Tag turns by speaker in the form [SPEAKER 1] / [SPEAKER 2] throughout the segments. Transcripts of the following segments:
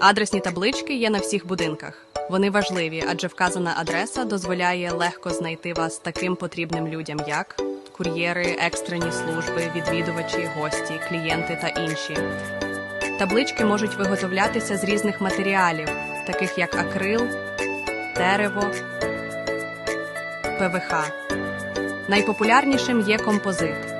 [SPEAKER 1] Адресні таблички є на всіх будинках. Вони важливі, адже вказана адреса дозволяє легко знайти вас таким потрібним людям, як кур'єри, екстрені служби, відвідувачі, гості, клієнти та інші. Таблички можуть виготовлятися з різних матеріалів, таких як акрил, дерево, ПВХ. Найпопулярнішим є композит.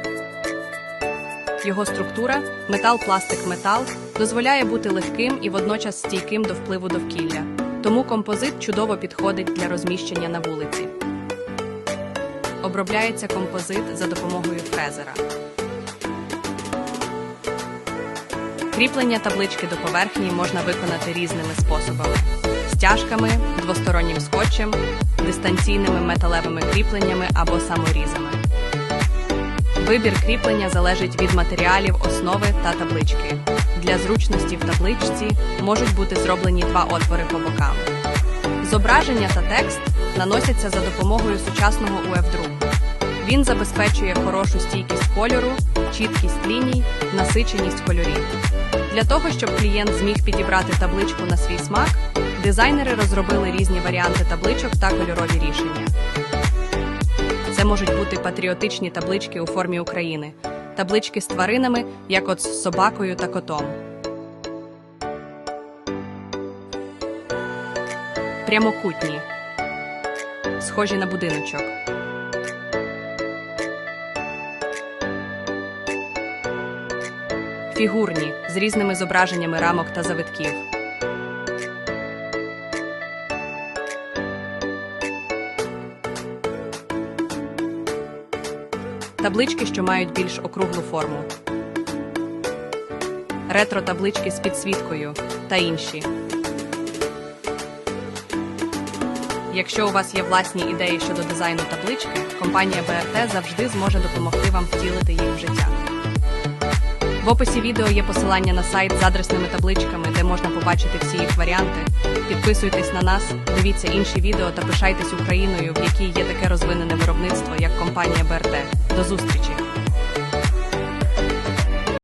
[SPEAKER 1] Його структура метал, пластик, метал дозволяє бути легким і водночас стійким до впливу довкілля. Тому композит чудово підходить для розміщення на вулиці. Обробляється композит за допомогою фрезера. Кріплення таблички до поверхні можна виконати різними способами: стяжками, двостороннім скотчем, дистанційними металевими кріпленнями або саморізами. Вибір кріплення залежить від матеріалів основи та таблички. Для зручності в табличці можуть бути зроблені два отвори по бокам. Зображення та текст наносяться за допомогою сучасного УФ-друку. Він забезпечує хорошу стійкість кольору, чіткість ліній, насиченість кольорів. Для того, щоб клієнт зміг підібрати табличку на свій смак, дизайнери розробили різні варіанти табличок та кольорові рішення. Це можуть бути патріотичні таблички у формі України, таблички з тваринами, як от з собакою та котом. Прямокутні, схожі на будиночок. Фігурні з різними зображеннями рамок та завитків. Таблички, що мають більш округлу форму. Ретро-таблички з підсвіткою та інші. Якщо у вас є власні ідеї щодо дизайну таблички, компанія БРТ завжди зможе допомогти вам втілити їх в життя. В описі відео є посилання на сайт з адресними табличками, де можна побачити всі їх варіанти. Підписуйтесь на нас, дивіться інші відео та пишайтесь Україною, в якій є таке розвинене виробництво, як компанія БРТ. До зустрічі!